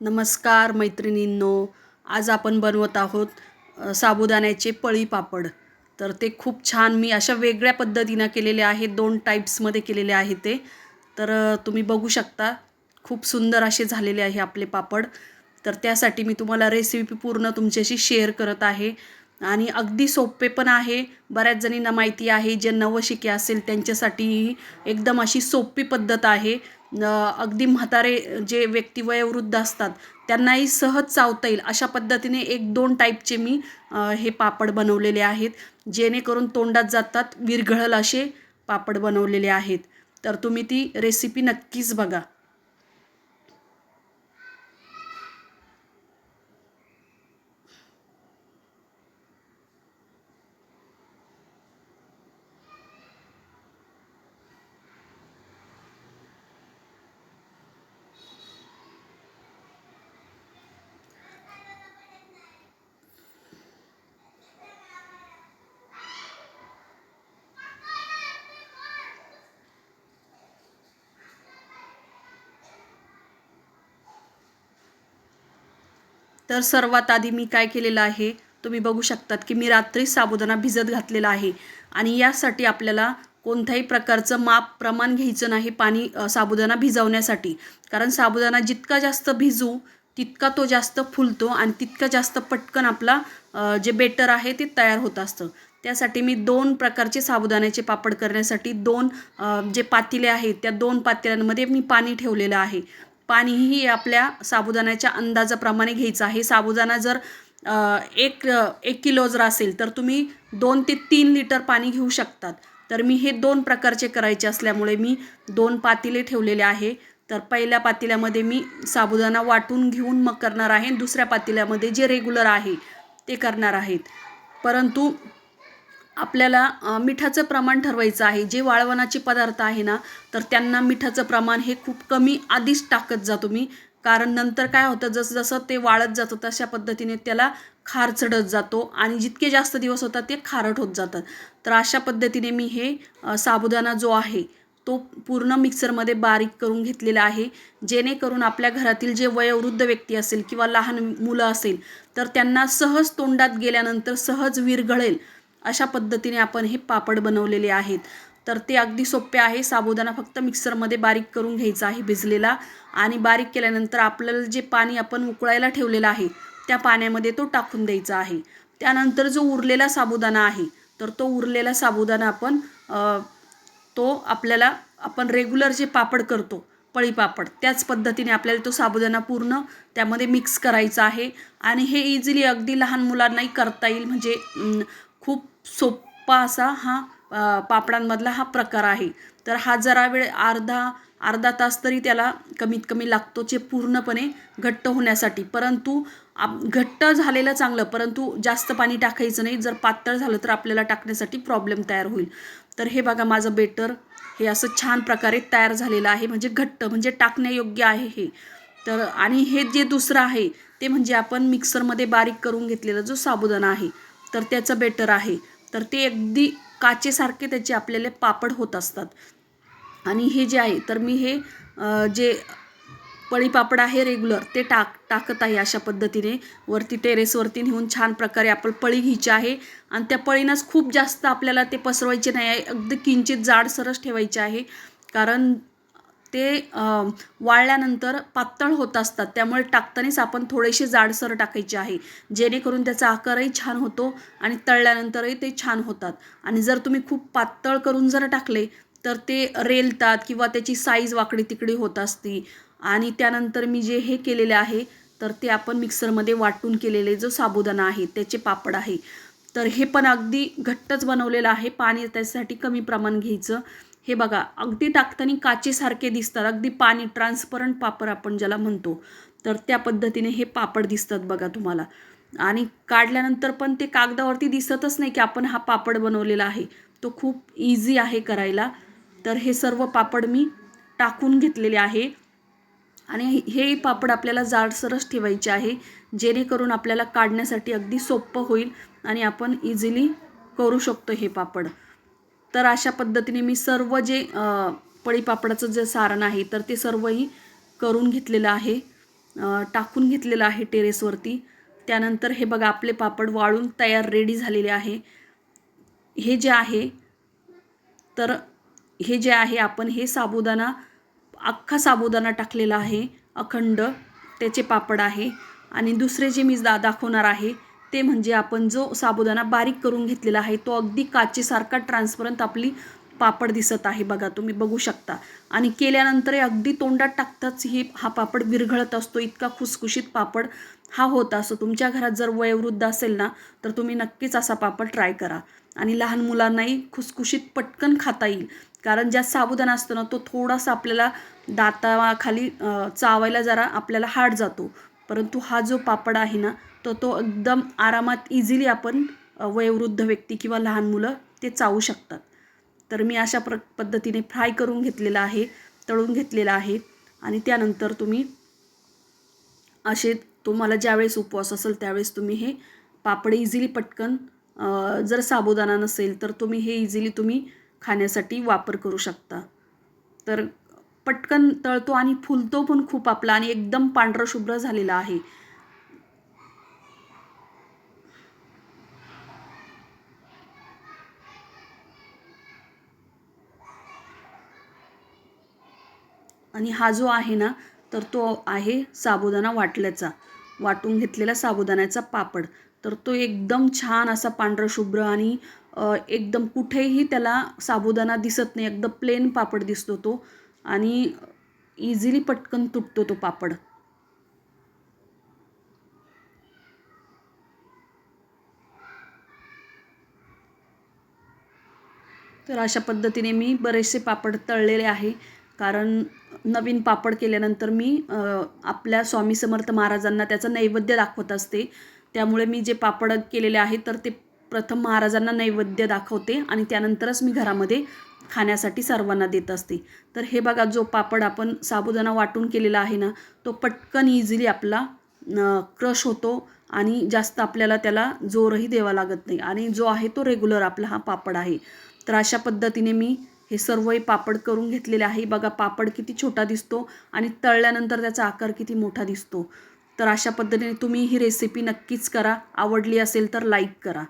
नमस्कार मैत्रिणींनो आज आपण बनवत आहोत साबुदाण्याचे पळी पापड. तर ते खूप छान मी अशा वेगळ्या पद्धतीनं केलेले आहेत दोन टाईप्समध्ये केलेले आहे ते. तर तुम्ही बघू शकता खूप सुंदर असे झालेले आहे आपले पापड. तर त्यासाठी मी तुम्हाला रेसिपी पूर्ण तुमच्याशी शेअर करत आहे. आणि अगदी सोपे पण आहे बऱ्याच जणींना माहिती आहे जे नवशिके असेल त्यांच्यासाठी एकदम अशी सोपी पद्धत आहे. अगदी म्हातारे जे व्यक्ती वयोवृद्ध असतात त्यांनाही सहज चावता येईल. अशा पद्धतीने एक दोन टाईपचे मी हे पापड बनवलेले आहेत. जेणेकरून तोंडात जातात विरघळल असे पापड बनवलेले आहेत. तर तुम्ही ती रेसिपी नक्कीच बघा. तर सर्वात आधी मी काय केलेलं आहे तुम्ही बघू शकतात की मी रात्री साबुदाणा भिजत घातलेला आहे. आणि यासाठी आपल्याला कोणत्याही प्रकारचं माप प्रमाण घ्यायचं नाही पाणी साबुदाणा भिजवण्यासाठी. कारण साबुदाणा जितका जास्त भिजू तितका तो जास्त फुलतो आणि तितका जास्त पटकन आपला जे बेटर आहे ते तयार होत असतं. त्यासाठी मी दोन प्रकारचे साबुदाण्याचे पापड करण्यासाठी दोन जे पातेले आहेत त्या दोन पातेल्यांमध्ये मी पाणी ठेवलेलं आहे. पाणीही आपल्या साबुदाण्याच्या अंदाजाप्रमाणे घ्यायचं आहे. साबुदाणा जर एक एक किलो जर असेल तर तुम्ही दोन ते तीन लिटर पाणी घेऊ शकतात. तर मी हे दोन प्रकारचे करायचे असल्यामुळे मी दोन पातेले ठेवलेले आहे. तर पहिल्या पातेल्यामध्ये मी साबुदाणा वाटून घेऊन मग करणार आहे. आणि दुसऱ्या पातेल्यामध्ये जे रेग्युलर आहे ते करणार आहेत. परंतु आपल्याला मिठाचं प्रमाण ठरवायचं आहे. जे वाळवणाचे पदार्थ आहे ना तर त्यांना मिठाचं प्रमाण हे खूप कमी आधीच टाकत जा तुम्ही. कारण नंतर काय होतं जसं जसं ते वाळत जातं तशा पद्धतीने त्याला खार चढत जातो आणि जितके जास्त दिवस होतात ते खारट होत जातात. तर अशा पद्धतीने मी हे साबुदाणा जो आहे तो पूर्ण मिक्सरमध्ये बारीक करून घेतलेला आहे. जेणेकरून आपल्या घरातील जे वयोवृद्ध व्यक्ती असेल किंवा लहान मुलं असेल तर त्यांना सहज तोंडात गेल्यानंतर सहज विरघळेल. अशा पद्धतीने आपण हे पापड बनवलेले आहेत. तर ते अगदी सोपे आहे. साबुदाणा फक्त मिक्सरमध्ये बारीक करून घ्यायचा आहे भिजलेला आणि बारीक केल्यानंतर आपल्याला जे पाणी आपण उकळायला ठेवलेलं आहे त्या पाण्यामध्ये तो टाकून द्यायचा आहे. त्यानंतर जो उरलेला साबुदाणा आहे तर तो उरलेला साबुदाणा आपण तो आपल्याला आपण रेग्युलर जे पापड करतो पळी पापड त्याच पद्धतीने आपल्याला तो साबुदाणा पूर्ण त्यामध्ये मिक्स करायचा आहे. आणि हे इझिली अगदी लहान मुलांनाही करता येईल. म्हणजे खूप सोप्पा असा हा पापडांमधला हा प्रकार आहे. तर हा जरा वेळ अर्धा अर्धा तास तरी त्याला कमीत कमी लागतो जे पूर्णपणे घट्ट होण्यासाठी. परंतु आप घट्ट झालेलं चांगलं परंतु जास्त पाणी टाकायचं नाही. जर पातळ झालं तर आपल्याला टाकण्यासाठी प्रॉब्लेम तयार होईल. तर हे बघा माझं बेटर हे असं छान प्रकारे तयार झालेलं आहे. म्हणजे घट्ट म्हणजे टाकण्यायोग्य आहे हे. तर आणि हे जे दुसरं आहे ते म्हणजे आपण मिक्सरमध्ये बारीक करून घेतलेला जो साबुदाणा आहे तर त्याचं बेटर आहे. तर ते अगदी काचेसारखे त्याचे आपल्याला पापड होत असतात. आणि हे जे आहे तर मी हे जे पळी पापड आहे रेग्युलर ते टाक टाकत आहे अशा पद्धतीने. वरती टेरेसवरती नेऊन छान प्रकारे आपण पळी घ्यायची आहे. आणि त्या पळीनंच खूप जास्त आपल्याला ते पसरवायचे नाही आहे. अगदी किंचित जाड सरस ठेवायचे आहे. कारण ते वाळल्यानंतर पातळ होत असतात. त्यामुळे टाकतानाच आपण थोडेसे जाडसर टाकायचे आहे. जेणेकरून त्याचा आकारही छान होतो आणि तळल्यानंतरही ते छान होतात. आणि जर तुम्ही खूप पातळ करून जर टाकले तर ते रेलतात किंवा त्याची साईज वाकडी तिकडी होत असती. आणि त्यानंतर मी जे हे केलेले आहे तर ते आपण मिक्सरमध्ये वाटून केलेले जो साबुदाणा आहे त्याचे पापड आहे. तर हे पण अगदी घट्टच बनवलेलं आहे. पाणी त्यासाठी कमी प्रमाण घ्यायचं. हे बघा अगदी टाकताना काचेसारखे दिसतात. अगदी पाणी ट्रान्सपरंट पापड आपण ज्याला म्हणतो. तर त्या पद्धतीने हे पापड दिसतात बघा तुम्हाला. आणि काढल्यानंतर पण ते कागदावरती दिसतच नाही की आपण हा पापड बनवलेला आहे. तो खूप इझी आहे करायला. तर हे सर्व पापड मी टाकून घेतलेले आहे. आणि हे पापड आपल्याला जाडसरच ठेवायचे आहे. जेणेकरून आपल्याला काढण्यासाठी अगदी सोपं होईल आणि आपण इझिली करू शकतो हे पापड. तर अशा पद्धतीने मी सर्व जे पळीपापडाचं जे सारण आहे तर ते सर्वही करून घेतलेलं आहे. टाकून घेतलेलं आहे टेरेसवरती. त्यानंतर हे बघा आपले पापड वाळून तयार रेडी झालेले आहे. हे जे आहे तर हे जे आहे आपण हे साबुदाणा अख्खा साबुदाणा टाकलेला आहे अखंड. त्याचे पापड आहे. आणि दुसरे जे मी दा दाखवणार आहे ते म्हणजे आपण जो साबुदाणा बारीक करून घेतलेला आहे तो अगदी काचेसारखा ट्रान्सपरंट आपली पापड दिसत आहे बघा तुम्ही बघू शकता. आणि केल्यानंतर अगदी तोंडात टाकताच ही हा पापड विरघळत असतो इतका खुसखुशीत पापड हा होत असतो. तुमच्या घरात जर वयोवृद्ध असेल ना तर तुम्ही नक्कीच असा पापड ट्राय करा. आणि लहान मुलांनाही खुसखुशीत पटकन खाता येईल. कारण ज्या साबुदाणा असतो ना तो थोडासा आपल्याला दाताखाली चावायला जरा आपल्याला हार्ड जातो. परंतु हा जो पापड आहे ना तो तो एकदम आरामात इझिली आपण वयोवृद्ध व्यक्ती किंवा लहान मुलं ते चावू शकतात. तर मी अशा प्र पद्धतीने फ्राय करून घेतलेला आहे तळून घेतलेला आहे आणि त्यानंतर तुम्ही असे तुम्हाला ज्यावेळेस उपवास असेल त्यावेळेस तुम्ही हे पापड इझिली पटकन जर साबुदाणा नसेल तर तुम्ही हे इझिली तुम्ही खाण्यासाठी वापर करू शकता. तर पटकन तळतो आणि फुलतो पण खूप आपला आणि एकदम पांढरशुभ्र झालेला आहे. आणि हा जो आहे ना तर तो आहे साबुदाणा वाटल्याचा वाटून घेतलेला साबुदाण्याचा पापड. तर तो एकदम छान असा पांढरशुभ्र आणि एकदम कुठेही त्याला साबुदाणा दिसत नाही एकदम प्लेन पापड दिसतो तो. आणि इझिली पटकन तुटतो तो पापड. तर अशा पद्धतीने मी बरेचसे पापड तळलेले आहे. कारण नवीन पापड केल्यानंतर मी आपल्या स्वामी समर्थ महाराजांना त्याचं नैवेद्य दाखवत असते. त्यामुळे मी जे पापड केलेले आहे तर ते प्रथम महाराजांना नैवेद्य दाखवते आणि त्यानंतरच मी घरामध्ये खाण्यासाठी सर्वांना देत असते. तर हे बघा जो पापड आपण साबुदाणा वाटून केलेला आहे ना तो पटकन इझिली आपला क्रश होतो आणि जास्त आपल्याला त्याला जोरही द्यावा लागत नाही. आणि जो आहे तो रेग्युलर आपला हा पापड आहे. तर अशा पद्धतीने मी हे सर्वही पापड करून घेतलेले आहे. बघा पापड किती छोटा दिसतो आणि तळल्यानंतर त्याचा आकार किती मोठा दिसतो. तर अशा पद्धतीने तुम्ही ही रेसिपी नक्कीच करा. आवडली असेल तर लाईक करा.